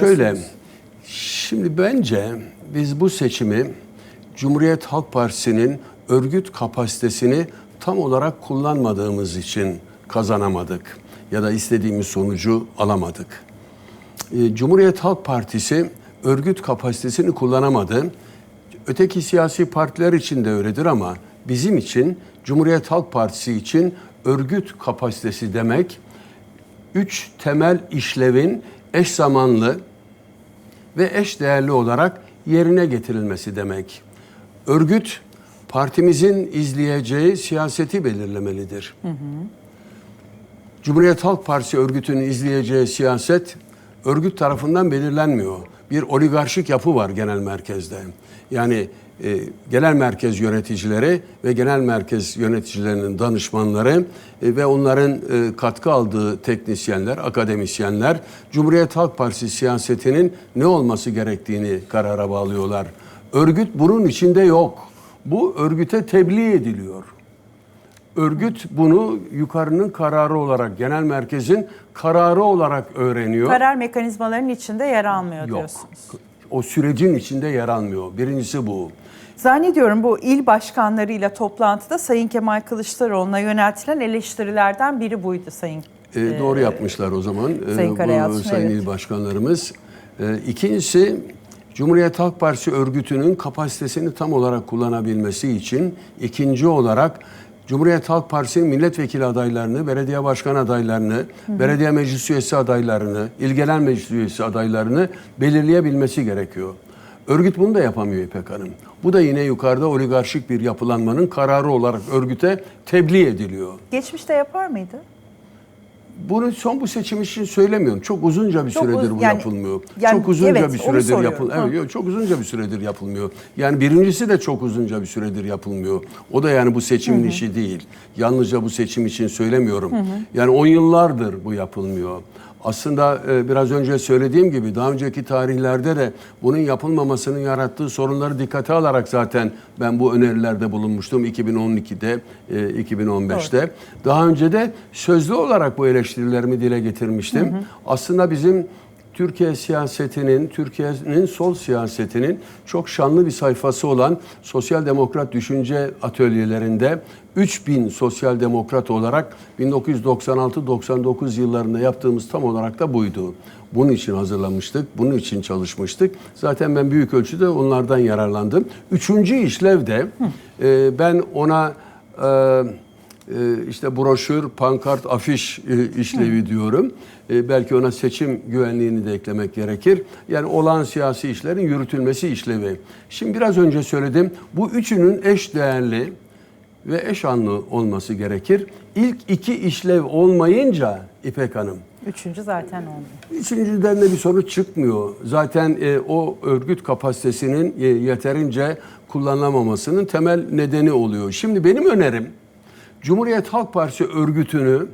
Şöyle, şimdi bence biz bu seçimi Cumhuriyet Halk Partisi'nin örgüt kapasitesini tam olarak kullanmadığımız için kazanamadık ya da istediğimiz sonucu alamadık. Ee, Cumhuriyet Halk Partisi örgüt kapasitesini kullanamadı. Öteki siyasi partiler için de öyledir ama bizim için Cumhuriyet Halk Partisi için örgüt kapasitesi demek üç temel işlevin eş zamanlı ve eş değerli olarak yerine getirilmesi demek. Örgüt partimizin izleyeceği siyaseti belirlemelidir. Cumhuriyet Halk Partisi örgütünün izleyeceği siyaset örgüt tarafından belirlenmiyor. Bir oligarşik yapı var genel merkezde. Yani e, genel merkez yöneticileri ve genel merkez yöneticilerinin danışmanları e, ve onların e, katkı aldığı teknisyenler, akademisyenler Cumhuriyet Halk Partisi siyasetinin ne olması gerektiğini karara bağlıyorlar. Örgüt bunun içinde yok. Bu örgüte tebliğ ediliyor. Örgüt bunu yukarının kararı olarak, genel merkezin kararı olarak öğreniyor. Karar mekanizmalarının içinde yer almıyor Yok. diyorsunuz. O sürecin içinde yer almıyor. Birincisi bu. Zannediyorum bu il başkanlarıyla toplantıda Sayın Kemal Kılıçdaroğlu'na yöneltilen eleştirilerden biri buydu Sayın. Ee, doğru yapmışlar o zaman. Ee, Sayın bu Karayalçın, sayın evet. il başkanlarımız. Ee, ikincisi Cumhuriyet Halk Partisi örgütünün kapasitesini tam olarak kullanabilmesi için ikinci olarak Cumhuriyet Halk Partisi'nin milletvekili adaylarını, belediye başkan adaylarını, belediye meclis üyesi adaylarını, il genel meclis üyesi adaylarını belirleyebilmesi gerekiyor. Örgüt bunu da yapamıyor İpek Hanım. Bu da yine yukarıda oligarşik bir yapılanmanın kararı olarak örgüte tebliğ ediliyor. Geçmişte yapar mıydı? Bunu son bu seçim için söylemiyorum. Çok uzunca bir Çok süredir uz- bu yani- yapılmıyor. yani çok uzunca evet, bir süredir soruyorum. yapıl. Ha. Evet, yok, çok uzunca bir süredir yapılmıyor. Yani birincisi de çok uzunca bir süredir yapılmıyor. O da yani bu seçimin işi değil. Yalnızca bu seçim için söylemiyorum. Yani on yıllardır bu yapılmıyor. Aslında e, biraz önce söylediğim gibi daha önceki tarihlerde de bunun yapılmamasının yarattığı sorunları dikkate alarak zaten ben bu önerilerde bulunmuştum 2012'de, e, 2015'te. Daha önce de sözlü olarak bu eleştirilerimi dile getirmiştim. Aslında bizim Türkiye siyasetinin, Türkiye'nin sol siyasetinin çok şanlı bir sayfası olan Sosyal Demokrat Düşünce Atölyelerinde 3000 sosyal demokrat olarak 1996-99 yıllarında yaptığımız tam olarak da buydu. Bunun için hazırlamıştık, bunun için çalışmıştık. Zaten ben büyük ölçüde onlardan yararlandım. Üçüncü işlev de e, ben ona e, işte broşür, pankart, afiş e, işlevi diyorum. E, belki ona seçim güvenliğini de eklemek gerekir. Yani olan siyasi işlerin yürütülmesi işlevi. Şimdi biraz önce söyledim. Bu üçünün eş değerli ve eş anlı olması gerekir. İlk iki işlev olmayınca İpek Hanım, Üçüncü zaten olmuyor. Üçüncüden de bir sonuç çıkmıyor. Zaten e, o örgüt kapasitesinin e, yeterince kullanılamamasının temel nedeni oluyor. Şimdi benim önerim Cumhuriyet Halk Partisi örgütünü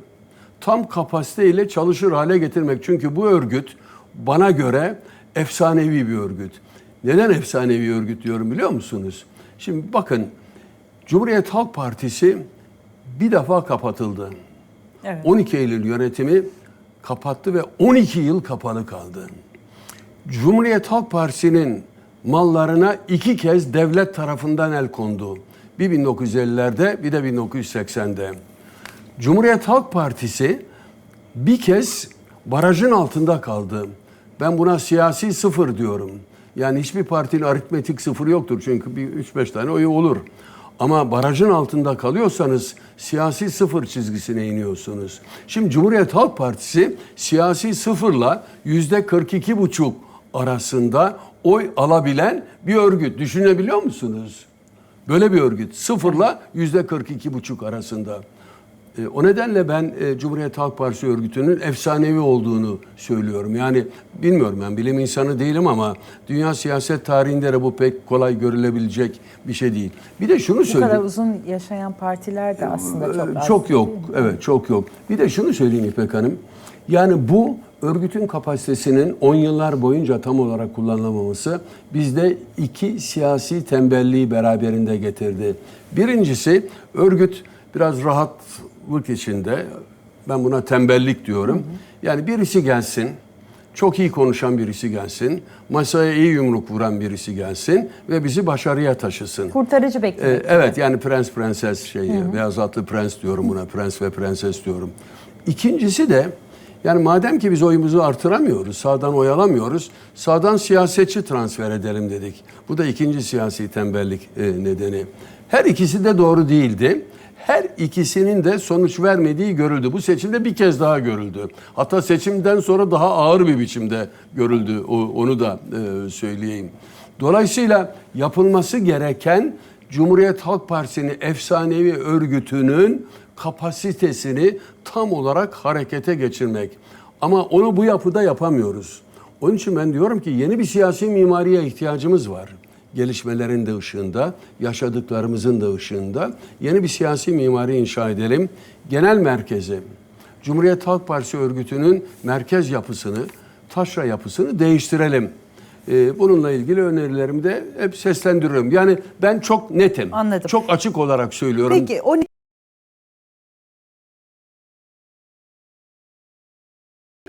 tam kapasiteyle çalışır hale getirmek. Çünkü bu örgüt bana göre efsanevi bir örgüt. Neden efsanevi örgüt diyorum biliyor musunuz? Şimdi bakın Cumhuriyet Halk Partisi bir defa kapatıldı. Evet. 12 Eylül yönetimi kapattı ve 12 yıl kapalı kaldı. Cumhuriyet Halk Partisi'nin mallarına iki kez devlet tarafından el kondu. Bir 1950'lerde bir de 1980'de. Cumhuriyet Halk Partisi bir kez barajın altında kaldı. Ben buna siyasi sıfır diyorum. Yani hiçbir partinin aritmetik sıfırı yoktur. Çünkü bir 3-5 tane oyu olur. Ama barajın altında kalıyorsanız siyasi sıfır çizgisine iniyorsunuz. Şimdi Cumhuriyet Halk Partisi siyasi sıfırla yüzde 42 buçuk arasında oy alabilen bir örgüt. Düşünebiliyor musunuz? Böyle bir örgüt. Sıfırla yüzde 42 buçuk arasında. E, O nedenle ben e, Cumhuriyet Halk Partisi örgütünün efsanevi olduğunu söylüyorum. Yani bilmiyorum ben bilim insanı değilim ama dünya siyaset tarihinde de bu pek kolay görülebilecek bir şey değil. Bir de şunu Bu kadar söyleyeyim. uzun yaşayan partiler de aslında çok az. Çok yok. Evet çok yok. Bir de şunu söyleyeyim İpek Hanım. Yani bu örgütün kapasitesinin 10 yıllar boyunca tam olarak kullanılamaması bizde iki siyasi tembelliği beraberinde getirdi. Birincisi örgüt biraz rahatlık içinde. Ben buna tembellik diyorum. Yani birisi gelsin çok iyi konuşan birisi gelsin, masaya iyi yumruk vuran birisi gelsin ve bizi başarıya taşısın. Kurtarıcı bekliyor. Ee, evet yani prens prenses şeyi, beyaz atlı prens diyorum buna, prens ve prenses diyorum. İkincisi de yani madem ki biz oyumuzu artıramıyoruz, sağdan oyalamıyoruz, sağdan siyasetçi transfer edelim dedik. Bu da ikinci siyasi tembellik e, nedeni. Her ikisi de doğru değildi. Her ikisinin de sonuç vermediği görüldü. Bu seçimde bir kez daha görüldü. Hatta seçimden sonra daha ağır bir biçimde görüldü. Onu da e, söyleyeyim. Dolayısıyla yapılması gereken Cumhuriyet Halk Partisi'nin efsanevi örgütünün kapasitesini tam olarak harekete geçirmek. Ama onu bu yapıda yapamıyoruz. Onun için ben diyorum ki yeni bir siyasi mimariye ihtiyacımız var. Gelişmelerin de ışığında, yaşadıklarımızın da ışığında yeni bir siyasi mimari inşa edelim. Genel merkezi, Cumhuriyet Halk Partisi örgütünün merkez yapısını, taşra yapısını değiştirelim. Ee, bununla ilgili önerilerimi de hep seslendiriyorum. Yani ben çok netim. Anladım. Çok açık olarak söylüyorum. Peki o